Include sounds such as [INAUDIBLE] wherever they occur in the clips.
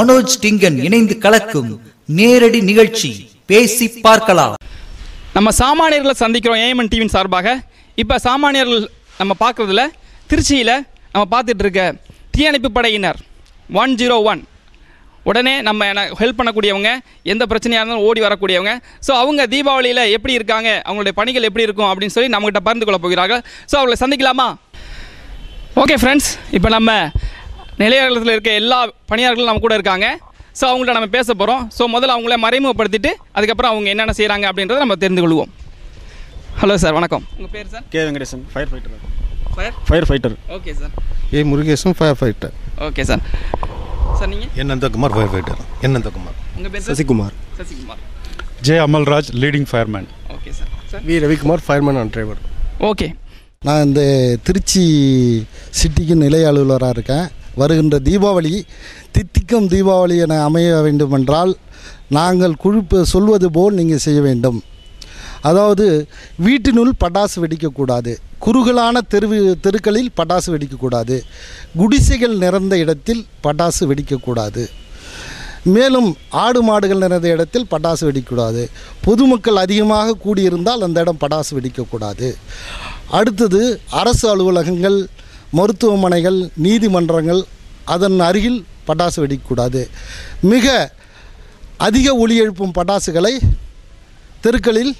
மனோஜ் டிங்கன் இணைந்து கலக்கும் நேரடி நிகழ்ச்சி பேசி பார்க்கலாம். நம்ம சாமானியர்களை சந்திக்கிறோம் ஏஎம்என் டிவியின் சார்பாக. இப்போ சாமானியர்கள் நம்ம பார்க்குறதுல திருச்சியில் நம்ம பார்த்துட்டு இருக்க தீயணைப்பு படையினர் ஒன் ஜீரோ ஒன். உடனே நம்ம ஹெல்ப் பண்ணக்கூடியவங்க எந்த பிரச்சனையாக இருந்தாலும் ஓடி வரக்கூடியவங்க. ஸோ அவங்க தீபாவளியில் எப்படி இருக்காங்க அவங்களுடைய பணிகள் எப்படி இருக்கும் அப்படின்னு சொல்லி நம்மகிட்ட பகிர்ந்து கொள்ள போகிறார்கள். ஸோ அவங்களை சந்திக்கலாமா? ஓகே ஃப்ரெண்ட்ஸ் இப்போ நம்ம நிலையத்தில் இருக்க எல்லா பணியாளர்களும் நம்ம கூட இருக்காங்க. ஸோ அவங்கள்ட்ட நம்ம பேச போகிறோம் ஸோ முதல்ல அவங்கள மறைமுகப்படுத்திட்டு அதுக்கப்புறம் அவங்க என்னென்ன செய்கிறாங்க அப்படின்றத நம்ம தெரிந்து கொள்வோம். ஹலோ சார் வணக்கம். உங்கள் பேர் sir K Venkatesan fire fighter fire fire fighter okay sir A Murugesan fire fighter okay sir sir நீங்கள் N Nandakumar fire fighter N Nandakumar உங்கள் பேர் Sasikumar. Sasikumar. J Amalraj leading fireman okay sir sir V. Ravikumar fireman and driver okay நான் இந்த திருச்சி சிட்டிக்கு நிலைய அலுவலராக இருக்கேன். வருகின்ற தீபாவளி தித்திக்கும் தீபாவளி என அமைய வேண்டுமென்றால் நாங்கள் குழுப்பு சொல்வது போல் நீங்கள் செய்ய வேண்டும். அதாவது வீட்டினுள் பட்டாசு வெடிக்கக்கூடாது. குறுகலான தெரு தெருக்களில் பட்டாசு வெடிக்கக்கூடாது. குடிசைகள் நிறைந்த இடத்தில் பட்டாசு வெடிக்கக்கூடாது. மேலும் ஆடு மாடுகள் நிறைந்த இடத்தில் பட்டாசு வெடிக்கக்கூடாது. பொதுமக்கள் அதிகமாக கூடியிருந்தால் அந்த இடம் பட்டாசு வெடிக்கக்கூடாது. அடுத்தது அரசு அலுவலகங்கள் மருத்துவமனைகள் நீதிமன்றங்கள் அதன் அருகில் பட்டாசு வெடிக்கக்கூடாது. மிக அதிக ஒளி எழுப்பும் பட்டாசுகளை தெருக்களில்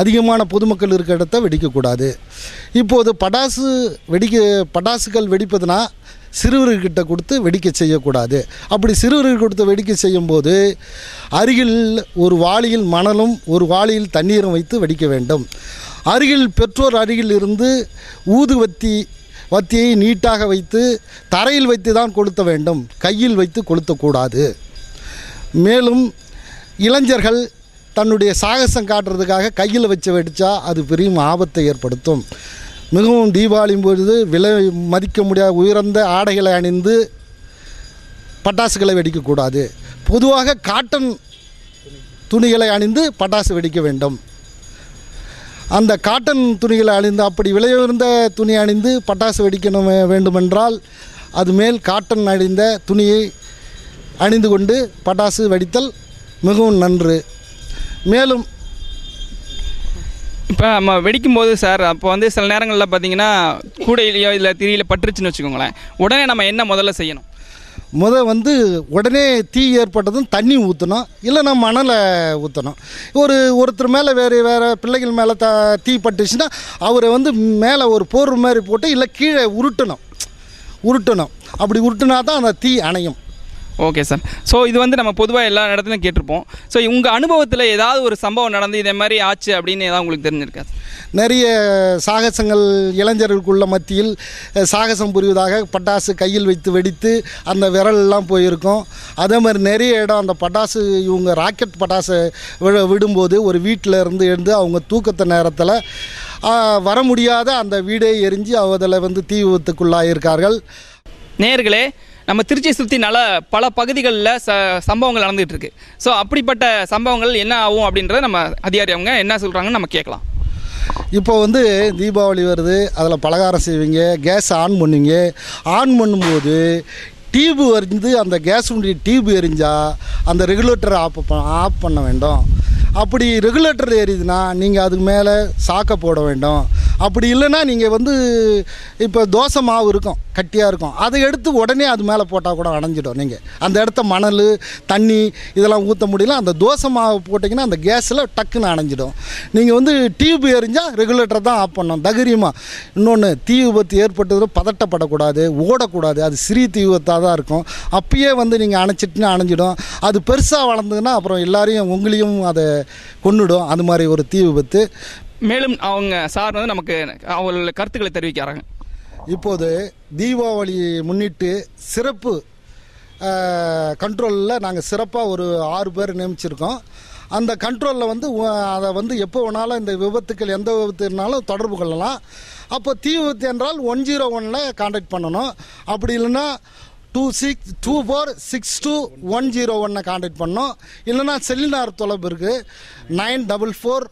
அதிகமான பொதுமக்கள் இருக்கிற இடத்த வெடிக்கக்கூடாது. இப்போது பட்டாசு வெடிக்க பட்டாசுகள் வெடிப்பதுனா சிறுவர்கிட்ட கொடுத்து வெடிக்க செய்யக்கூடாது. அப்படி சிறுவர்கள் கொடுத்து வெடிக்க செய்யும்போது அருகில் ஒரு வாளியில் மணலும் ஒரு வாளியில் தண்ணீரும் வைத்து வெடிக்க வேண்டும். அருகில் பெற்றோர் அருகில் இருந்து ஊதுவத்தி வத்தியை நீட்டாக வைத்து தரையில் வைத்து தான் கொளுத்த வேண்டும் கையில் வைத்து கொளுத்தக்கூடாது. மேலும் இளைஞர்கள் தன்னுடைய சாகசம் காட்டுறதுக்காக கையில் வச்சு வெடித்தா அது பெரிய ஆபத்தை ஏற்படுத்தும். மிகவும் தீபாவளி பொழுது விலை மதிக்க முடியாத உயர்ந்த ஆடைகளை அணிந்து பட்டாசுகளை வெடிக்கக்கூடாது. பொதுவாக காட்டன் துணிகளை அணிந்து பட்டாசு வெடிக்க வேண்டும். அந்த காட்டன் துணிகளை அணிந்து அப்படி விலையுயர்ந்த துணி அணிந்து பட்டாசு வெடிக்கணும் வேண்டுமென்றால் அது மேல் காட்டன் அணிந்த துணியை அணிந்து கொண்டு பட்டாசு வெடித்தல் மிகவும் நன்று. மேலும் இப்போ நம்ம வெடிக்கும் போது சார் அப்போ வந்து சில நேரங்களில் பார்த்தீங்கன்னா கூடையிலையோ இல்லை திரியில பட்டுருச்சுன்னு வச்சுக்கோங்களேன். உடனே நம்ம என்ன முதல்ல செய்யணும்? முத வந்து உடனே தீ ஏற்பட்டதும் தண்ணி ஊற்றணும் இல்லைன்னா மணலை ஊற்றணும் ஒரு ஒருத்தர் மேலே வேறு வேறு பிள்ளைகள் மேலே த தீ பட்டுச்சுன்னா அவரை வந்து மேலே ஒரு போர் மாதிரி போட்டு இல்லை கீழே உருட்டணும் உருட்டணும் அப்படி உருட்டுனா தான் அந்த தீ அணையும். ஓகே சார் ஸோ இது வந்து நம்ம பொதுவாக எல்லா இடத்துலையும் கேட்டிருப்போம். ஸோ உங்கள் அனுபவத்தில் ஏதாவது ஒரு சம்பவம் நடந்து இதே மாதிரி ஆச்சு அப்படின்னு ஏதாவது உங்களுக்கு தெரிஞ்சிருக்கா? சார் நிறைய சாகசங்கள் இளைஞர்களுக்குள்ள மத்தியில் சாகசம் புரிவதாக பட்டாசு கையில் வைத்து வெடித்து அந்த விரல்லாம் போயிருக்கும். அதே மாதிரி நிறைய இடம் அந்த பட்டாசு இவங்க ராக்கெட் பட்டாசு விழ விடும்போது ஒரு வீட்டில் இருந்து எழுந்து அவங்க தூக்கத்த நேரத்தில் வர முடியாத அந்த வீடே எரிஞ்சு அதில் வந்து தீ விபத்துக்குள்ளாயிருக்கார்கள். நேர்களே நம்ம திருச்சியை சுற்றினால பல பகுதிகளில் ச சம்பவங்கள் நடந்துகிட்டு இருக்கு ஸோ அப்படிப்பட்ட சம்பவங்கள் என்ன ஆகும் அப்படின்றத நம்ம அதிகாரி அவங்க என்ன சொல்கிறாங்கன்னு நம்ம கேட்கலாம். இப்போ வந்து தீபாவளி வருது அதில் பலகாரம் செய்வீங்க கேஸ் ஆன் பண்ணுவீங்க. ஆன் பண்ணும்போது டியூபு வந்து அந்த கேஸுடைய டியூப் எரிஞ்சால் அந்த ரெகுலேட்டரை ஆஃப் ஆஃப் பண்ண வேண்டும். அப்படி ரெகுலேட்டர் எரியுதுன்னா நீங்கள் அதுக்கு மேலே சாக்கை போட வேண்டும். அப்படி இல்லைன்னா நீங்கள் வந்து இப்போ தோசை மாவு இருக்கும். கட்டியாக இருக்கும். அதை எடுத்து உடனே அது மேலே போட்டால் கூட அணைஞ்சிடும் நீங்கள் அந்த இடத்த மணல் தண்ணி இதெல்லாம் ஊற்ற முடியல அந்த தோசை மாவு போட்டிங்கன்னா அந்த கேஸில் டக்குன்னு அணைஞ்சிடும். நீங்கள் வந்து டியூப் எரிஞ்சால் ரெகுலேட்டர் தான் ஆஃப் பண்ணணும். தைரியமாக இன்னொன்று தீ விபத்து ஏற்பட்டது பதட்டப்படக்கூடாது ஓடக்கூடாது. அது சிறிய தீ விபத்தாக தான் இருக்கும். அப்பயே வந்து நீங்கள் அணைச்சிட்டுன்னு அணைஞ்சிடும். அது பெருசாக வளர்ந்ததுன்னா அப்புறம் எல்லாரையும் உங்களையும் அதை கொன்னுடும். அது மாதிரி ஒரு தீ விபத்து. மேலும் அவங்க சார் வந்து நமக்கு அவங்களோட கருத்துக்களை தெரிவிக்கிறாங்க. இப்போது தீபாவளியை முன்னிட்டு சிறப்பு கண்ட்ரோலில் நாங்கள் சிறப்பாக ஒரு ஆறு பேர் நியமிச்சிருக்கோம். அந்த கண்ட்ரோலில் வந்து உ- அதை வந்து எப்போ வேணாலும் இந்த விபத்துக்கள் எந்த விபத்துனாலும் தொடர்பு கொள்ளலாம். அப்போ தீ விபத்து என்றால் ஒன் ஜீரோ ஒனில் காண்டாக்ட் பண்ணணும். அப்படி இல்லைன்னா two six two four six two one zero ஒன்னை காண்டாக்ட் பண்ணோம் இல்லைன்னா செல்லினார் தொலைப்பு இருக்குது nine double four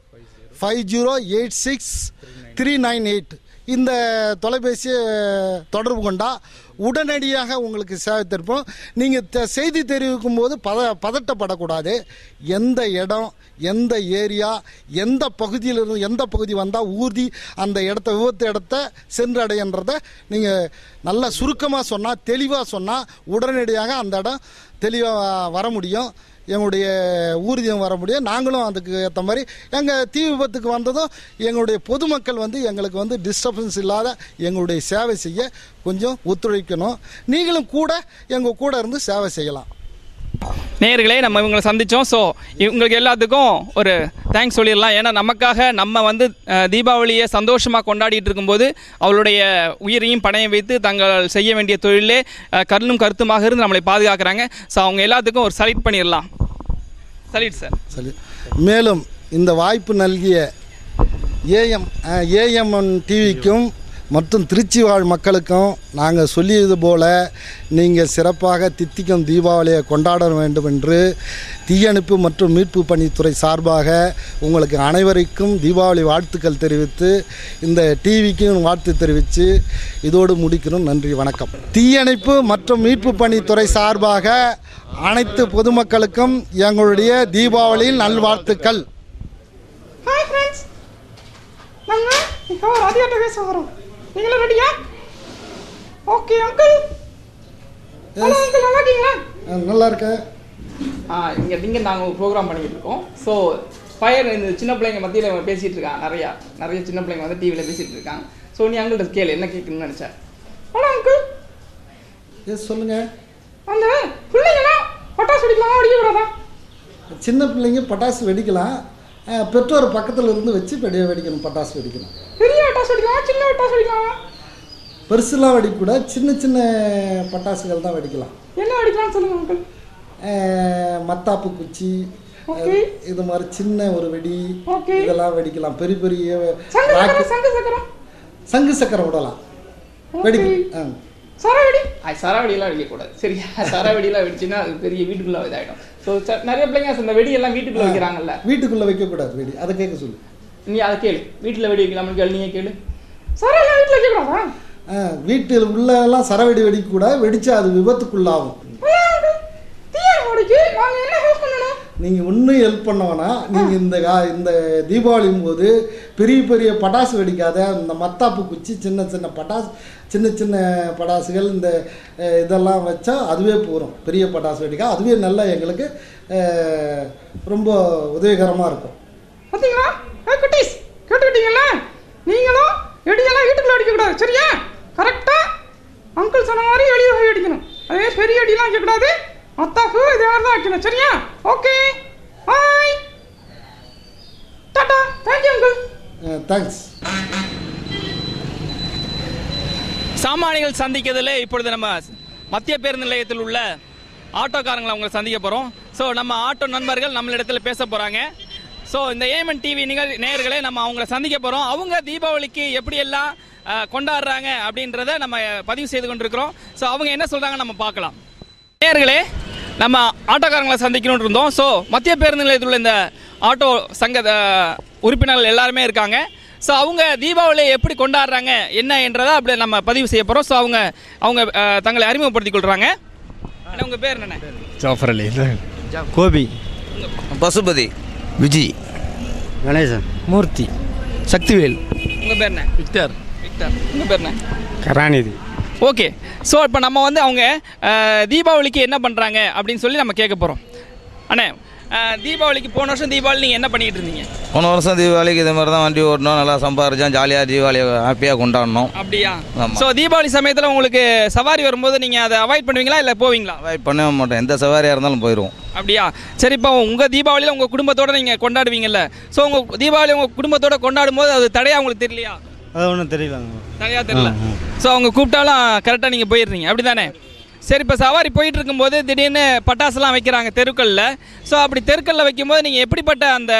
five zero eight six three nine eight. இந்த தொலைபேசியை தொடர்பு கொண்டா உடனடியாக உங்களுக்கு சேவை தருப்போம் நீங்கள் செய்தி தெரிவிக்கும் போது பத பதட்டப்படக்கூடாது. எந்த இடம் எந்த ஏரியா எந்த பகுதியிலிருந்து எந்த பகுதி வந்தால் ஊர்தி அந்த இடத்த விபத்து இடத்த சென்றடையன்றதை நீங்கள் நல்லா சுருக்கமாக சொன்னால் தெளிவாக சொன்னால் உடனடியாக அந்த இடம் தெளிவாக வர முடியும். எங்களுடைய ஊர்தியம் வர முடியும். நாங்களும் அதுக்கு ஏற்ற மாதிரி எங்கள் தீ விபத்துக்கு வந்ததும் எங்களுடைய பொதுமக்கள் வந்து எங்களுக்கு வந்து டிஸ்டர்பன்ஸ் இல்லாத எங்களுடைய சேவை செய்ய கொஞ்சம் ஒத்துழைக்கணும். நீங்களும் கூட எங்கள் கூட இருந்து சேவை செய்யலாம். நேயர்களே நம்ம இவங்களை சந்தித்தோம் ஸோ இவங்களுக்கு எல்லாத்துக்கும் ஒரு தேங்க்ஸ் சொல்லிடலாம். ஏன்னா நமக்காக நம்ம வந்து தீபாவளியை சந்தோஷமாக கொண்டாடிட்டு இருக்கும்போது அவளுடைய உயிரையும் பணையம் வைத்து தங்கள் செய்ய வேண்டிய தொழிலே கருணும் கருத்துமாக இருந்து நம்மளை பாதுகாக்கிறாங்க. ஸோ அவங்க எல்லாத்துக்கும் ஒரு சல்யூட் பண்ணிடலாம். சலீட் சார் சரி மேலும் இந்த வாய்ப்பு நல்கிய ஏஎம் ஏஎம்என் டிவிக்கும் மற்றும் திருச்சி வாழ் மக்களுக்கும் நாங்கள் சொல்லியது போல நீங்கள் சிறப்பாக தித்திக்கும் தீபாவளியை கொண்டாட வேண்டும் என்று தீயணைப்பு மற்றும் மீட்பு பணித்துறை சார்பாக உங்களுக்கு அனைவருக்கும் தீபாவளி வாழ்த்துக்கள் தெரிவித்து இந்த டிவிக்கும் வாழ்த்து தெரிவித்து இதோடு முடிக்கணும். நன்றி வணக்கம். தீயணைப்பு மற்றும் மீட்பு பணித்துறை சார்பாக அனைத்து பொதுமக்களுக்கும் எங்களுடைய தீபாவளியின் நல்வாழ்த்துக்கள். ஹாய் ஃப்ரெண்ட்ஸ் நம்ம இப்போ ராதியாட்ட பேச வரோம் நீங்களும் ரெடியா? ஓகே அங்கிள் ஹலோ அங்கிள் நல்லா இருக்கீங்களா? நல்லா இருக்கேன். இங்கே இங்கே நாங்கள் ஒரு ப்ரோக்ராம் பண்ணிட்டு இருக்கோம். ஸோ ஃபயர் இந்த சின்ன பிள்ளைங்க மத்தியில் பேசிகிட்டு இருக்காங்க நிறையா நிறைய சின்ன பிள்ளைங்க வந்து டிவியில் பேசிகிட்டு இருக்காங்க ஸோ நீ அங்கள்கிட்ட கேளு என்ன கேட்கணும்னு நினச்சேன் ஹலோ அங்கிள் எஸ் சொல்லுங்கள் அந்த பிள்ளைங்களாம் பட்டாசு வெடிக்கலாமா வெடிக்கக்கூடாதா சின்ன பிள்ளைங்க பட்டாசு வெடிக்கலாம். பெற்றோர் பக்கத்தில் இருந்து வச்சு வெடிய வெடிக்கணும் பட்டாசு வெடிக்கணும். பெரிய பட்டாசு வெடிக்கலாமா சின்ன பட்டாசு வெடிக்கலாமா பெருசுலாம் வெடிக்கக்கூடாது சின்ன சின்ன பட்டாசுகள் தான் வெடிக்கலாம். என்ன வெடிக்கலாம்னு சொல்லுங்க அங்கிள் அஹ், மத்தாப்பு குச்சி இது மாதிரி சின்ன ஒரு வெடி. இதெல்லாம் வெடிக்கலாம். பெரிய பெரிய சங்கு சக்கரம் விடலாம். Okay. வெடிக்கும் ஆ. சர வெடி அது சரவெடியெல்லாம் வெடிக்கக்கூடாது. சரியா சரவெடியெல்லாம் வெடிச்சுன்னா அது பெரிய வீட்டுக்குள்ளே இதாகிடும் ஸோ நிறைய பிள்ளைங்க இந்த வெடியெல்லாம் வீட்டுக்குள்ளே வைக்கிறாங்கல்ல. வீட்டுக்குள்ளே வைக்கக்கூடாது வெடி. அதை கேட்க சொல்லு. நீ அதை கேளு. வீட்டில் வெடி வைக்கலாம்னு கேளு நீங்கள் கேளு. சர வீட்டில் ஆ, வீட்டில் உள்ளெல்லாம் சரவெடி வெடிக்கக்கூடாது வெடிச்சா அது விபத்துக்குள்ளாகும். வெடிக்கு நாங்கள் என்ன ஹெல்ப் பண்ண வேணாம் நீங்கள் இந்த கா- இந்த தீபாவளியும் போது பெரிய பெரிய பட்டாசு வெடிக்காத இந்த மத்தாப்பு குச்சி சின்ன சின்ன பட்டாசு சின்ன சின்ன பட்டாசுகள் இந்த இதெல்லாம் வச்சா அதுவே போகிறோம் பெரிய பட்டாசு வெடிக்க அதுவே நல்லா எங்களுக்கு ரொம்ப உதவிகரமாக இருக்கும். பார்த்தீங்களா குட்டீஸ் கேட்டுக்கிட்டீங்கல்ல? நீங்களும் வெடியெல்லாம் வீட்டுக்குள்ள அடிக்கக்கூடாது சரியா? கரெக்டாக அங்கிள் சொன்ன மாதிரி வெளியே போய் அடிக்கணும் அதே பெரிய வெடியெல்லாம் வைக்கக்கூடாது. மத்தாப்பு இதே மாதிரி தான் வைக்கணும் சரியா? Okay. Bye tata thank you uncle thanks சாமானிகள் சந்திக்கிறதுல இப்பொழுது நம்ம மத்திய பேருந்து நிலையத்தில் உள்ள ஆட்டோக்காரங்களை அவங்களை சந்திக்க போகிறோம் ஸோ நம்ம ஆட்டோ நண்பர்கள் நம்மளிடத்துல பேச போகிறாங்க ஸோ இந்த ஏமன் டிவி நிகழ் நேயர்களே நம்ம அவங்கள சந்திக்க போகிறோம் அவங்க தீபாவளிக்கு எப்படியெல்லாம் அஹ், கொண்டாடுறாங்க அப்படின்றத நம்ம பதிவு செய்து கொண்டிருக்கிறோம். ஸோ அவங்க என்ன சொல்கிறாங்க நம்ம பார்க்கலாம். நேயர்களே நம்ம ஆட்டோக்காரங்களை சந்திக்கணும்னு இருந்தோம். ஸோ மத்திய பேருந்து நிலையத்தில் உள்ள இந்த ஆட்டோ சங்க உறுப்பினர்கள் எல்லாருமே இருக்காங்க. ஸோ அவங்க தீபாவளியை எப்படி கொண்டாடுறாங்க என்ன என்றதை அப்படி நம்ம பதிவு செய்ய போகிறோம் ஸோ அவங்க அவங்க தங்களை அறிமுகப்படுத்திக் கொள்கிறாங்க அண்ணா, உங்க பேர் என்ன ஜாஃபர் அலி. கோபி. பசுபதி. விஜி. கணேசன். மூர்த்தி. சக்திவேல். உங்க பேர் என்ன? விக்டர். விக்டர். உங்க பேர் என்ன? கருணாநிதி. ஓகே. ஸோ இப்போ நம்ம வந்து அவங்க தீபாவளிக்கு என்ன பண்ணுறாங்க அப்படின்னு சொல்லி நம்ம கேட்க போகிறோம் அண்ணே தீபாவளிக்கு போன வருஷம் தீபாவளி நீங்கள் என்ன பண்ணிக்கிட்டு இருந்தீங்க? போன வருஷம் தீபாவளிக்கு இது மாதிரி தான் வண்டி ஓட்டணும் நல்லா சம்பாரிச்சோம் ஜாலியாக தீபாவளியை ஹாப்பியாக கொண்டாடணும். அப்படியா. ஸோ தீபாவளி சமயத்தில் உங்களுக்கு சவாரி வரும்போது நீங்கள் அதை அவாய்ட் பண்ணுவீங்களா இல்லை போவீங்களா? அவாய்ட் பண்ணவே மாட்டோம். எந்த சவாரியாக இருந்தாலும் போயிடுவோம் அப்படியா? சரி இப்போ உங்கள் தீபாவளியில் உங்கள் குடும்பத்தோட நீங்கள் கொண்டாடுவீங்கல்ல. ஸோ உங்கள் தீபாவளி உங்கள் குடும்பத்தோட கொண்டாடும் போது அது தடையா உங்களுக்கு தெரியலையா? அது ஒன்றும் தெரியலங்க. தடையா தெரியல. ஸோ அவங்க கூப்பிட்டாலும் கரெக்டாக நீங்கள் போயிடுறீங்க. அப்படி தானே சரி இப்போ சவாரி போயிட்டு இருக்கும்போது திடீர்னு பட்டாசுலாம் வைக்கிறாங்க தெருக்களில். ஸோ அப்படி தெருக்களில் வைக்கும்போது நீங்கள் எப்படிப்பட்ட அந்த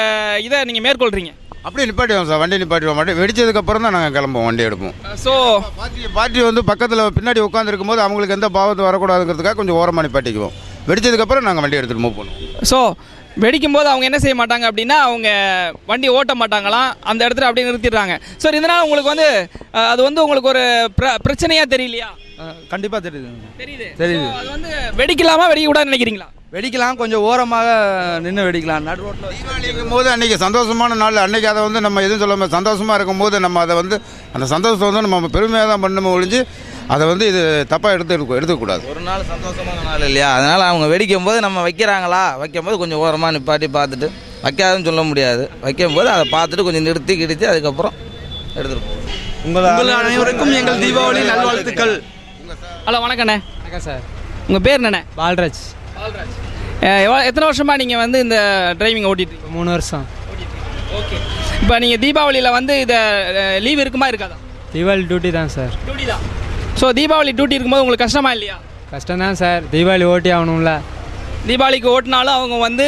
இதை நீங்கள் மேற்கொள்கிறீங்க அப்படியே நிப்பாட்டிடுவோம் சார் வண்டி நிப்பாட்டிடுவோம். வண்டி வெடிச்சதுக்கு அப்புறம் தான் நாங்கள் கிளம்புவோம் வண்டி எடுப்போம். ஸோ பார்ட்டி பார்ட்டி வந்து பக்கத்தில் பின்னாடி உட்காந்துருக்கும் போது அவங்களுக்கு எந்த பாவத்து வரக்கூடாதுங்கிறதுக்காக கொஞ்சம் ஓரமாக நிப்பாட்டிக்குவோம். வெடிச்சதுக்கப்புறம் நாங்கள் வண்டி எடுத்துகிட்டு மூவ் பண்ணுவோம். ஸோ வெடிக்கும்போது அவங்க என்ன செய்ய மாட்டாங்க அப்படின்னா அவங்க வண்டி ஓட்ட மாட்டாங்களாம். அந்த இடத்துல அப்படியே நிறுத்திடுறாங்க. ஸோ இதனால் உங்களுக்கு வந்து அது வந்து உங்களுக்கு ஒரு பிர பிரச்சனையாக தெரியலையா? கண்டிப்பாக தெரியுது. தெரியுது. தெரியுது. So, அது வந்து வெடிக்கலாமா வெடிக்க நினைக்கிறீங்களா? வெடிக்கலாம் கொஞ்சம் ஓரமாக நின்று வெடிக்கலாம். நடு ரோட்டில் தீபாவளிக்கும் போது அன்றைக்கி சந்தோஷமான நாள். அன்றைக்கி அதை வந்து நம்ம எதுவும் சொல்லாமல் சந்தோஷமாக இருக்கும்போது நம்ம அதை வந்து அந்த சந்தோஷத்தை வந்து நம்ம பெருமையாக தான் பண்ணணும் ஒழிஞ்சு அதை வந்து இது தப்பாக எடுத்து எடுத்துக்கூடாது ஒரு நாள் சந்தோஷமான நாள் இல்லையா? அதனால் அவங்க வெடிக்கும் போது நம்ம வைக்கிறாங்களா? வைக்கும் போது கொஞ்சம் ஓரமாக நிப்பாட்டி பார்த்துட்டு வைக்காதுன்னு சொல்ல முடியாது. வைக்கும் போது அதை பார்த்துட்டு கொஞ்சம் நிறுத்தி கிடித்து அதுக்கப்புறம் எடுத்துகிட்டு போவோம் உங்கள் அனைவருக்கும் எங்கள் தீபாவளி நல்வாழ்த்துக்கள். ஹலோ வணக்கண்ணே. வணக்கம் சார். உங்கள் பேர் என்னண்ணே? பால்ராஜ். பால்ராஜ். எத்தனை வருஷமாக நீங்கள் வந்து இந்த டிரைவிங் ஓட்டிட்டு? மூணு வருஷம். ஓகே. இப்போ நீங்கள் தீபாவளியில் வந்து இதை லீவ் இருக்குமா இருக்காதா? தீபாவளி டியூட்டி தான் சார். டியூட்டி தான். ஸோ தீபாவளி டியூட்டி இருக்கும்போது உங்களுக்கு கஷ்டமா இல்லையா? கஷ்டம்தான் சார். தீபாவளி ஓட்டி ஆகணும்ல. தீபாவளிக்கு ஓட்டினாலும் அவங்க வந்து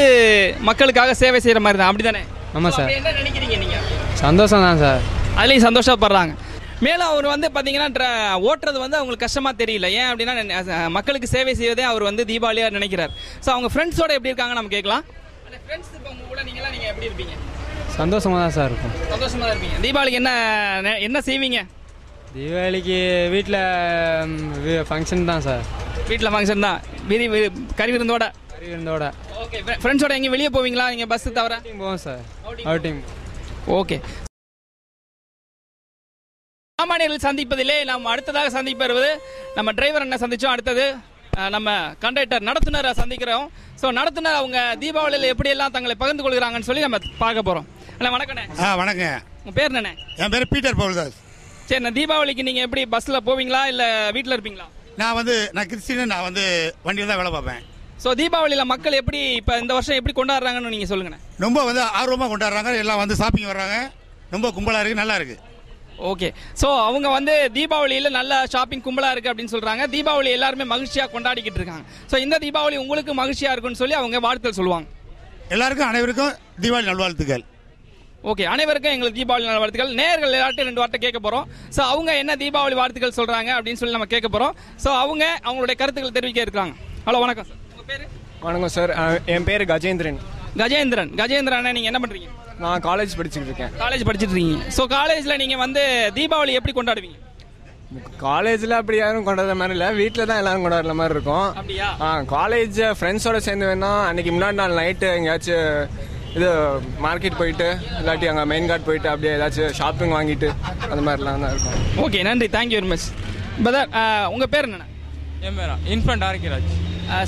மக்களுக்காக சேவை செய்கிற மாதிரி தான். அப்படி தானே ஆமாம் சார். என்ன நினைக்கிறீங்க நீங்கள் சந்தோஷம் தான் சார். அதுலேயும் சந்தோஷப்படுறாங்க. மேலும் அவர் வந்து பார்த்தீங்கன்னா ட்ர- ஓட்டுறது வந்து அவங்களுக்கு கஷ்டமாக தெரியல. ஏன் அப்படின்னா மக்களுக்கு சேவை செய்வதே அவர் வந்து தீபாவளியாக நினைக்கிறார். ஸோ அவங்க ஃப்ரெண்ட்ஸோட எப்படி இருக்காங்க நம்ம கேட்கலாம். ஃப்ரெண்ட்ஸ் இப்போ உங்க கூட நீங்களாம் நீங்கள் எப்படி இருப்பீங்க? சந்தோஷமாக தான் சார் இருக்கும். சந்தோஷமாக தான் இருப்பீங்க. தீபாவளிக்கு என்ன நெ- என்ன செய்வீங்க? தீபாவளிக்கு வீட்டில் ஃபங்க்ஷன் தான் சார். வீட்டில் ஃபங்க்ஷன் தான். விரி கறி விருந்தோட? கறி விருந்தோட. ஓகே ஃப்ரெண்ட்ஸோட எங்கேயும் வெளியே போவீங்களா? நீங்கள் பஸ்ஸு தவிர? போவோம் சார். அவுட்டிங் ஓகே சாமானியர்கள் சந்திப்பதிலே நாம் அடுத்ததாக சந்திப்பது நம்ம டிரைவர் என்ன சந்திச்சோம்? அடுத்தது நம்ம கண்டக்டர் நடத்துனரை சந்திக்கிறோம். ஸோ நடத்துனர் அவங்க தீபாவளியில் எப்படியெல்லாம் தங்களை பகிர்ந்து கொள்கிறாங்கன்னு சொல்லி நம்ம பார்க்க போகிறோம் அண்ணா வணக்கண்ணே. ஆ வணக்கம் உங்கள் பேர் என்னண்ணே? என் பேர் பீட்டர் பவுல்தாஸ். சரி நான் தீபாவளிக்கு நீங்கள் எப்படி பஸ்ஸில் போவீங்களா? இல்லை வீட்டில் இருப்பீங்களா? நான் வந்து நான் கிறிஸ்டின் நான் வந்து வண்டியில் தான் வேலை பார்ப்பேன். ஸோ தீபாவளியில் மக்கள் எப்படி இப்போ இந்த வருஷம் எப்படி கொண்டாடுறாங்கன்னு நீங்கள் சொல்லுங்கண்ணே. ரொம்ப வந்து ஆர்வமாக கொண்டாடுறாங்க. எல்லாம் வந்து ஷாப்பிங் வர்றாங்க. ரொம்ப கும்பலாக இருக்குது நல்லா இருக்குது ஓகே ஸோ அவங்க வந்து தீபாவளியில் நல்ல ஷாப்பிங் கும்பலாக இருக்குது அப்படின்னு சொல்கிறாங்க தீபாவளி எல்லாருமே மகிழ்ச்சியாக கொண்டாடிக்கிட்டு இருக்காங்க. ஸோ இந்த தீபாவளி உங்களுக்கு மகிழ்ச்சியாக இருக்குன்னு சொல்லி அவங்க வாழ்த்துக்கள் சொல்லுவாங்க. எல்லாருக்கும் அனைவருக்கும் தீபாவளி நல்வாழ்த்துக்கள். ஓகே அனைவருக்கும் எங்களுக்கு தீபாவளி நல் வாழ்த்துக்கள் நேர்கள் எல்லார்ட்டையும் ரெண்டு வார்த்தை கேட்க போகிறோம் ஸோ அவங்க என்ன தீபாவளி வாழ்த்துக்கள் சொல்கிறாங்க அப்படின்னு சொல்லி நம்ம கேட்க போகிறோம் ஸோ அவங்க அவங்களுடைய கருத்துக்கள் தெரிவிக்க இருக்காங்க. ஹலோ வணக்கம் சார் உங்கள் பேர்? வணக்கம் சார் என் பேர் கஜேந்திரன். கஜேந்திரன். கஜேந்திரன் நீங்கள் என்ன பண்ணுறீங்க நான் காலேஜ் படிச்சுட்டு இருக்கேன். காலேஜ் படிச்சிட்டு இருக்கீங்க. ஸோ காலேஜில் நீங்கள் வந்து தீபாவளி எப்படி கொண்டாடுவீங்க? காலேஜில் அப்படி யாரும் கொண்டாடுற மாதிரி இல்லை. வீட்டில் தான் எல்லாரும் கொண்டாடுற மாதிரி இருக்கும். அப்படியா? ஆ காலேஜ் ஃப்ரெண்ட்ஸோட சேர்ந்து வேணா அன்னைக்கு முன்னாடி நாள் நைட்டு எங்கேயாச்சும் இது மார்க்கெட் போயிட்டு இல்லாட்டி அங்கே மெயின் கார்ட் போயிட்டு அப்படியே ஏதாச்சும் ஷாப்பிங் வாங்கிட்டு அந்த மாதிரிலாம் தான் இருக்கும். ஓகே நன்றி. தேங்க்யூ வெரி மச் பிரதர் உங்கள் பேர் என்னண்ணா? என் பேரா? இன்ஃபண்ட் ஆர்கிராஜ்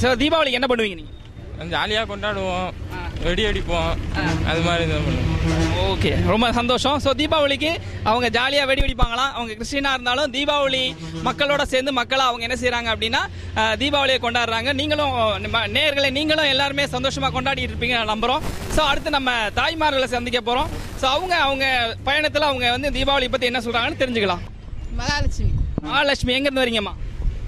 சார் தீபாவளிக்கு என்ன பண்ணுவீங்க நீங்கள் ஜாலியாக கொண்டாடுவோம். வெடி அடிப்போம். அது மாதிரி தான் பண்ணுவோம். ஓகே ரொம்ப சந்தோஷம். ஸோ தீபாவளிக்கு அவங்க ஜாலியாக வெடி வெடிப்பாங்களாம் அவங்க கிறிஸ்டினாக இருந்தாலும் தீபாவளி மக்களோட சேர்ந்து மக்களாக அவங்க என்ன செய்கிறாங்க அப்படின்னா தீபாவளியை கொண்டாடுறாங்க. நீங்களும் நம்ம நேயர்களே நீங்களும் எல்லாருமே சந்தோஷமாக கொண்டாடிட்டு இருப்பீங்க நான் நம்புகிறோம் ஸோ அடுத்து நம்ம தாய்மார்களை சந்திக்க போகிறோம் ஸோ அவங்க அவங்க பயணத்தில் அவங்க வந்து தீபாவளி பற்றி என்ன சொல்கிறாங்கன்னு தெரிஞ்சுக்கலாம். மகாலட்சுமி. மகாலட்சுமி எங்கேருந்து வரீங்கம்மா?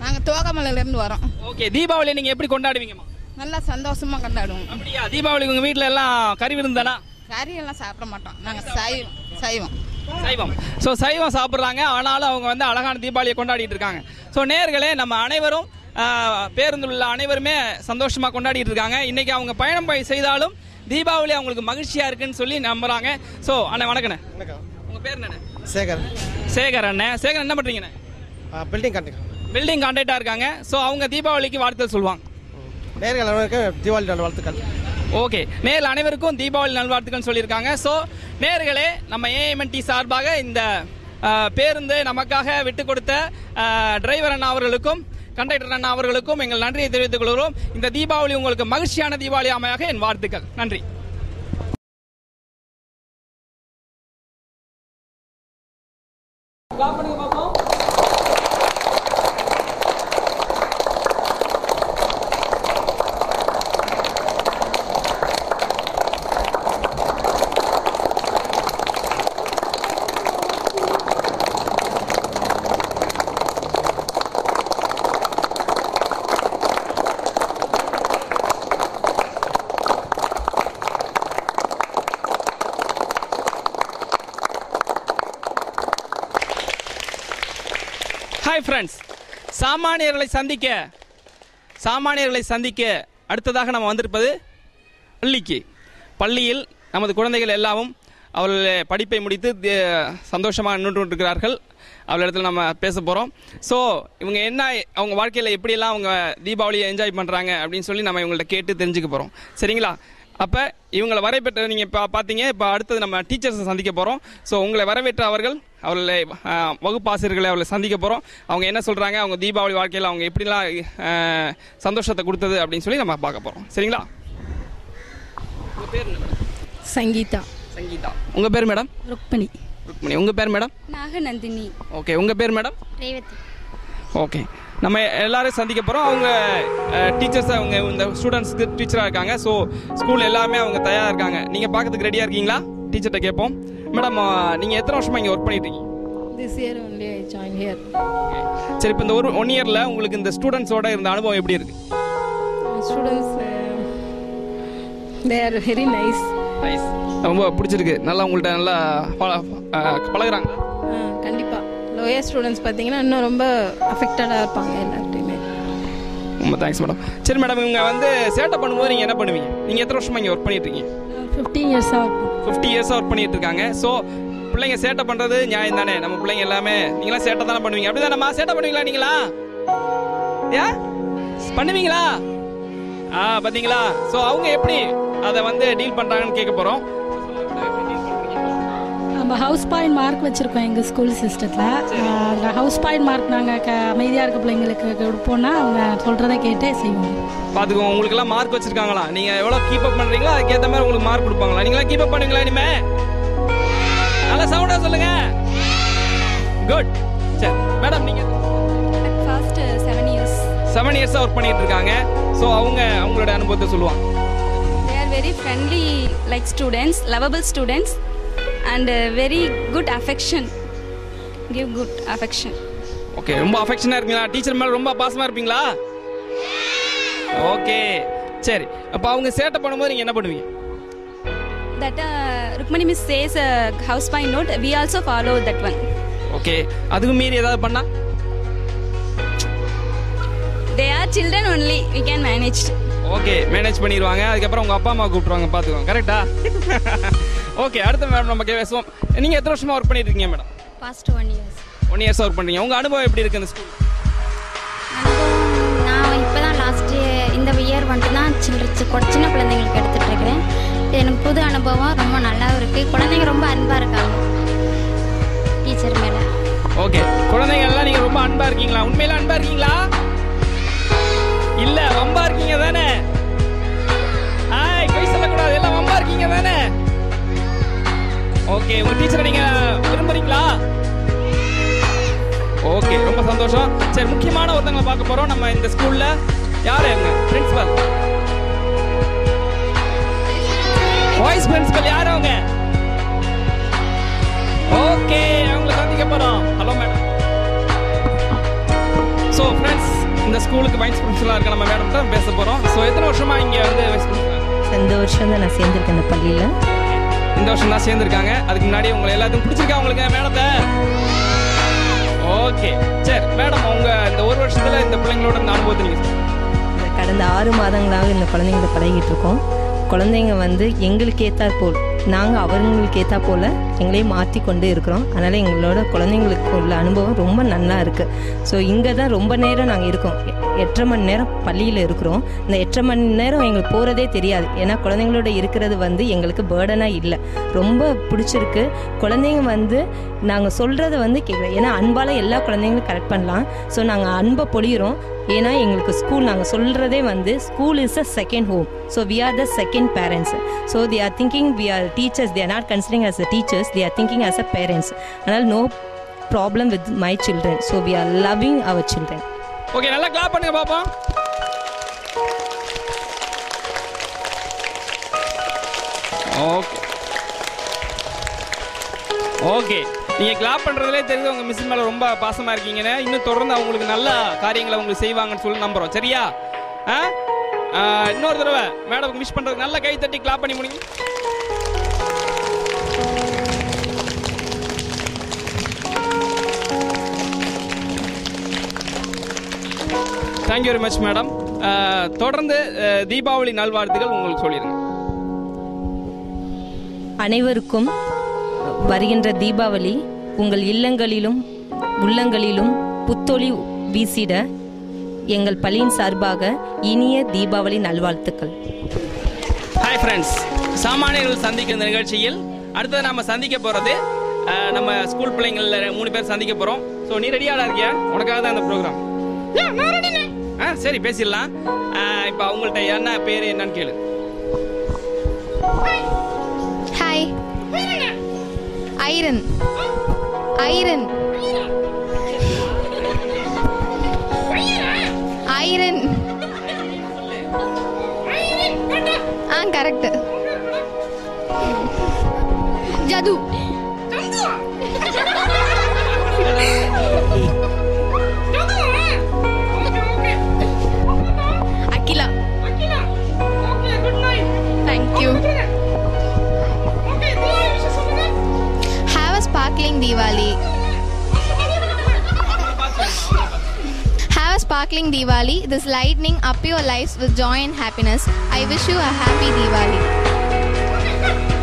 நாங்கள் தோகமலையிலேருந்து வரோம். ஓகே தீபாவளி நீங்கள் எப்படி கொண்டாடுவீங்கம்மா? நல்லா சந்தோஷமா கொண்டாடுவோம். அப்படியா? தீபாவளி உங்கள் வீட்டில் எல்லாம் கறி விருந்தானா கறியெல்லாம் சாப்பிட மாட்டோம். நாங்கள் சைவம் சைவம். சைவம். ஸோ சைவம் சாப்பிட்றாங்க. ஆனாலும் அவங்க வந்து அழகான தீபாவளியை கொண்டாடிட்டு இருக்காங்க. ஸோ நேர்களே நம்ம அனைவரும் பேருந்தில் உள்ள அனைவருமே சந்தோஷமாக கொண்டாடிட்டு இருக்காங்க. இன்னைக்கு அவங்க பயணம் போய் செய்தாலும் தீபாவளி அவங்களுக்கு மகிழ்ச்சியாக இருக்குன்னு சொல்லி நம்புறாங்க. ஸோ அண்ணே வணக்கண்ணே. உங்கள் பேர் என்னண்ணே? சேகர். சேகர் அண்ணே. சேகர் என்ன பண்ணுறீங்கண்ணே பில்டிங் கான்ட்ராக்ட் பில்டிங் கான்ட்ராக்டாக இருக்காங்க. ஸோ அவங்க தீபாவளிக்கு வாழ்த்துக்கள் சொல்லுவாங்க. நேர்கள் அனைவருக்கும் தீபாவளி நாள் வாழ்த்துக்கள் ஓகே. நேரில் அனைவருக்கும் தீபாவளி நல்வாழ்த்துக்கள் சொல்லியிருக்காங்க. ஸோ நேர்களே நம்ம ஏஎம்என்டி சார்பாக இந்த பேருந்து நமக்காக விட்டு கொடுத்த டிரைவர் அண்ணா அவர்களுக்கும் கண்டக்டர் அண்ணா அவர்களுக்கும் எங்கள் நன்றியை தெரிவித்துக் கொள்கிறோம். இந்த தீபாவளி உங்களுக்கு மகிழ்ச்சியான தீபாவளி அமையாக என் வாழ்த்துக்கள். நன்றி. ஹாய் ஃப்ரெண்ட்ஸ் சாமானியர்களை சந்திக்க சாமானியர்களை சந்திக்க அடுத்ததாக நம்ம வந்திருப்பது பள்ளிக்கு. பள்ளியில் நமது குழந்தைகள் எல்லாமும் அவர்கள் படிப்பை முடித்து சந்தோஷமாக நின்று கொண்டிருக்கிறார்கள். இடத்துல நம்ம பேச போகிறோம் ஸோ இவங்க என்ன அவங்க வாழ்க்கையில் எப்படியெல்லாம் அவங்க தீபாவளியை என்ஜாய் பண்ணுறாங்க அப்படின்னு சொல்லி நம்ம இவங்கள்ட்ட கேட்டு தெரிஞ்சுக்க போகிறோம் சரிங்களா? அப்போ இவங்களை வரவேற்ற நீங்கள் இப்போ பார்த்தீங்க இப்போ அடுத்தது நம்ம டீச்சர்ஸை சந்திக்க போகிறோம் ஸோ உங்களை வரவேற்ற அவர்கள் அவர்களை வகுப்பாசிரியர்களை அவர்களை சந்திக்க போகிறோம் அவங்க என்ன சொல்கிறாங்க அவங்க தீபாவளி வாழ்க்கையில் அவங்க எப்படிலாம் சந்தோஷத்தை கொடுத்தது அப்படின்னு சொல்லி நம்ம பார்க்க போகிறோம் சரிங்களா? உங்கள் பேர் சங்கீதா. சங்கீதா. உங்கள் பேர் மேடம் ருக்மணி. ருக்மணி. உங்கள் பேர் மேடம் நாகநந்தினி. ஓகே உங்கள் பேர் மேடம் ரேவதி. ஓகே நம்ம எல்லாரும் சந்திக்க போகிறோம் அவங்க டீச்சர்ஸ் அவங்க இந்த ஸ்டூடெண்ட்ஸ்க்கு டீச்சராக இருக்காங்க. ஸோ ஸ்கூல் எல்லாமே அவங்க தயாராக இருக்காங்க. நீங்கள் பார்க்கறதுக்கு ரெடியாக இருக்கீங்களா? டீச்சர்கிட்ட கேட்போம். மேடம் நீங்கள் எத்தனை வருஷமாக இங்கே ஒர்க் பண்ணிட்டு இருக்கீங்க? This year only I join here சரி இப்போ இந்த ஒரு ஒன் இயரில் உங்களுக்கு இந்த ஸ்டூடெண்ட்ஸோட இருந்த அனுபவம் எப்படி இருக்கு? Students they are very nice nice ரொம்ப பிடிச்சிருக்கு. நல்லா உங்கள்கிட்ட நல்லா பழகுறாங்க லோயர் ஸ்டூடெண்ட்ஸ் பார்த்தீங்கன்னா இன்னும் ரொம்ப அஃபெக்டடாக இருப்பாங்க எல்லார்ட்டையுமே ரொம்ப தேங்க்ஸ் மேடம் சரி மேடம் இவங்க வந்து சேட்டை பண்ணும்போது நீங்கள் என்ன பண்ணுவீங்க? நீங்கள் எத்தனை வருஷமாக இங்கே ஒர்க் பண்ணிட்டு இருக்கீங்க ஃபிஃப்டீன் இயர்ஸாக ஃபிஃப்டி இயர்ஸாக ஒர்க் பண்ணிட்டு இருக்காங்க ஸோ பிள்ளைங்க சேட்டை பண்ணுறது நியாயம் தானே? நம்ம பிள்ளைங்க எல்லாமே நீங்களாம் சேட்டை தானே பண்ணுவீங்க. அப்படி தானேம்மா சேட்டை பண்ணுவீங்களா நீங்களா? ஏ பண்ணுவீங்களா? ஆ பார்த்தீங்களா? ஸோ அவங்க எப்படி அதை வந்து டீல் பண்ணுறாங்கன்னு கேட்க போகிறோம் நம்ம ஹவுஸ் பாயிண்ட் மார்க் வச்சுருக்கோம் எங்கள் ஸ்கூல் சிஸ்டத்தில் அந்த ஹவுஸ் பாயிண்ட் மார்க் நாங்கள் க அமைதியாக இருக்க பிள்ளைங்களுக்கு கொடுப்போம்னா அவங்க சொல்கிறத கேட்டே செய்வோம் பார்த்துக்கோங்க உங்களுக்கெல்லாம் மார்க் வச்சிருக்காங்களா? நீங்கள் எவ்வளோ கீப் அப் பண்ணுறீங்களோ அதுக்கேற்ற மாதிரி உங்களுக்கு மார்க் கொடுப்பாங்களா? நீங்களாம் கீப் அப் பண்ணுவீங்களா இனிமே? நல்லா சவுண்டாக சொல்லுங்க. குட் சரி மேடம் நீங்கள் ஃபர்ஸ்ட் செவன் இயர்ஸ் செவன் இயர்ஸாக ஒர்க் பண்ணிட்டு இருக்காங்க. ஸோ அவங்க அவங்களோட அனுபவத்தை சொல்லுவாங்க. They are very friendly like students lovable students. And uh, very good affection. Give good affection. Okay ரொம்ப அஃபெக்ஷனாக இருக்கீங்களா டீச்சர் மேலே ரொம்ப பாசமாக இருப்பீங்களா? ஓகே சரி. அப்போ அவங்க சேட்டை பண்ணும்போது நீங்கள் என்ன பண்ணுவீங்க? That rukmani miss says uh, house by note we also follow that one. Okay அதுக்கு மீறி ஏதாவது பண்ணா? They are children only we can manage. Okay manage பண்ணிடுவாங்க. அதுக்கப்புறம் உங்கள் அப்பா அம்மா கூப்பிட்டுருவாங்க பார்த்துக்கோங்க கரெக்டா [LAUGHS] ஓகே அடுத்த மேடம் நம்ம பேசுவோம். நீங்கள் எத்தனை வருஷமாக ஒர்க் பண்ணிட்டு இருக்கீங்க madam past one years one years work பண்ணுறீங்க உங்கள் அனுபவம் எப்படி இருக்குது இந்த ஸ்கூல் நான் இப்போ தான் லாஸ்ட் இந்த இயர் வந்துட்டு தான் சின்ன சின்ன குழந்தைங்களுக்கு எடுத்துட்டு இருக்கிறேன் இது எனக்கு புது அனுபவம் ரொம்ப நல்லாவும் இருக்குது குழந்தைங்க ரொம்ப அன்பாக இருக்காங்க. டீச்சர் மேலே. ஓகே குழந்தைங்க எல்லாம் நீங்கள் ரொம்ப அன்பாக இருக்கீங்களா? உண்மையில அன்பாக இருக்கீங்களா? இல்லை வம்பா இருக்கீங்க தானே? ஆய் பொய் சொல்லக்கூடாது. எல்லாம் வம்பா இருக்கீங்க தானே? ஓகே உங்க டீச்சரை நீங்க விரும்புறீங்களா? ஓகே ரொம்ப சந்தோஷம். சரி முக்கியமான ஒருத்தங்களை பார்க்க போறோம். நம்ம இந்த ஸ்கூல்ல யாரு எங்க பிரின்சிபல் வாய்ஸ் பிரின்சிபல் யாரு அவங்க? ஓகே அவங்கள சந்திக்க போறோம். ஹலோ மேடம் ஸோ ஃப்ரெண்ட்ஸ் இந்த ஸ்கூலுக்கு வைஸ் பிரின்சிபலாக இருக்க நம்ம மேடம் தான் பேச போகிறோம் ஸோ எத்தனை வருஷமா இங்கே வந்து வைஸ் பிரின்சிபல் ரெண்டு வருஷம் தான் நான் சேர்ந்துருக்கேன் இந்த பள்ளியில். இந்த வருஷம் தான் சேர்ந்துருக்காங்க. அதுக்கு முன்னாடி உங்களை எல்லாத்துக்கும் பிடிச்சிருக்கா உங்களுக்கு மேடத்தை? ஓகே. சரி மேடம் உங்க இந்த ஒரு வருஷத்துல இந்த பிள்ளைங்களோட இந்த அனுபவத்தை நீங்க கடந்த ஆறு மாதங்களாக இந்த குழந்தைங்களை பழகிட்டு இருக்கோம். குழந்தைங்க வந்து எங்களுக்கு ஏத்தாற்போல் போல் நாங்கள் அவங்களுக்கு ஏற்றா போல் எங்களையும் மாற்றி கொண்டு இருக்கிறோம். அதனால் எங்களோட குழந்தைங்களுக்கு உள்ள அனுபவம் ரொம்ப நல்லா இருக்குது ஸோ இங்கே தான் ரொம்ப நேரம் நாங்கள் இருக்கோம். எட்டரை மணி நேரம் பள்ளியில் இருக்கிறோம். இந்த எட்டரை மணி நேரம் எங்களுக்கு போகிறதே தெரியாது. ஏன்னா குழந்தைங்களோட இருக்கிறது வந்து எங்களுக்கு பேர்டனாக இல்லை. ரொம்ப பிடிச்சிருக்கு. குழந்தைங்க வந்து நாங்கள் சொல்கிறத வந்து கேட்குறோம் ஏன்னா அன்பால் எல்லா குழந்தைங்களும் கரெக்ட் பண்ணலாம். ஸோ நாங்கள் அன்பை பொழிகிறோம் ஏன்னா எங்களுக்கு ஸ்கூல் நாங்கள் சொல்கிறதே வந்து school is a second home so we are the second parents so they are thinking we are teachers they are not considering as a teachers they are thinking as a parents அதனால் no problem with my children so we are loving our children okay நல்லா clap பண்ணுங்க பாப்போம் okay okay நீங்க clap பண்றதுலே தெரிஞ்சு உங்க miss மேல ரொம்ப பாசமா இருக்கீங்கன்னு. இன்னும் தொடர்ந்து அவங்களுக்கு நல்ல காரியங்களை உங்களுக்கு செய்வாங்கன்னு சொல்லி நம்புறோம். சரியா? ஆ? இன்னொரு தடவை மேடம் மிஸ் பண்றதுக்கு நல்ல கை தட்டி கிளாப் பண்ணி முடியும் தேங்க்யூ வெரி மச் மேடம் தொடர்ந்து தீபாவளி நல்வாழ்த்துக்கள் உங்களுக்கு சொல்லிடுங்க அனைவருக்கும் வருகின்ற தீபாவளி உங்கள் இல்லங்களிலும் உள்ளங்களிலும் புத்தொளி வீசிட எங்கள் பள்ளியின் சார்பாக இனிய தீபாவளி நல்வாழ்த்துக்கள். ஹாய் ஃப்ரெண்ட்ஸ் சாமானியர்கள் சந்திக்கிற இந்த நிகழ்ச்சியில் அடுத்தது நம்ம சந்திக்க போகிறது நம்ம ஸ்கூல் பிள்ளைங்கள மூணு பேர் சந்திக்க போகிறோம் ஸோ நீ ரெடியாடா இருக்கியா? உனக்காக தான் இந்த ப்ரோக்ராம் ஆ சரி பேசிடலாம். இப்போ அவங்கள்ட்ட என்ன பேர் என்னன்னு கேளு. ஐரன் ஐரன் ஐரன் ஆ கரெக்ட் ஜது Akila thank you Have Sparkling Diwali. This lightning up your lives with joy and happiness. I wish you a happy Diwali. [LAUGHS]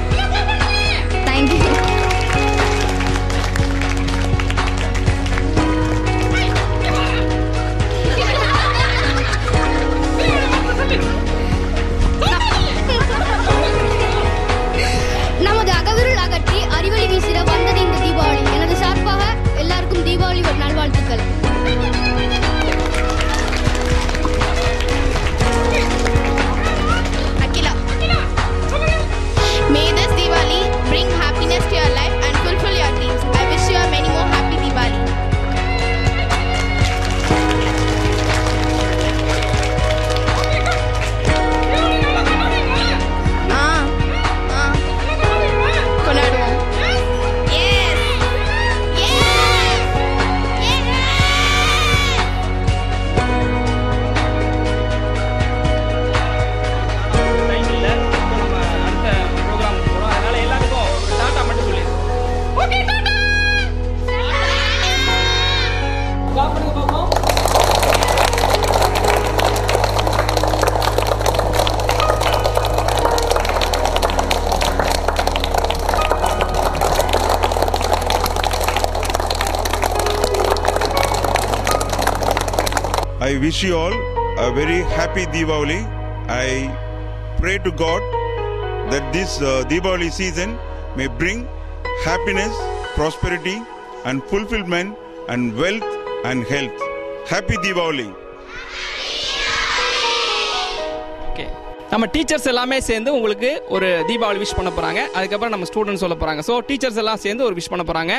I wish you all a very happy Diwali. I pray to God that this uh, Diwali season may bring happiness, prosperity, and fulfillment, and wealth and health. Happy Diwali. Okay நம்ம teachers எல்லாமே சேர்ந்து உங்களுக்கு ஒரு Deepavali wish பண்ண போகிறாங்க அதுக்கப்புறம் நம்ம students சொல்ல போகிறாங்க ஸோ டீச்சர்ஸ் எல்லாம் சேர்ந்து ஒரு விஷ் பண்ண போகிறாங்க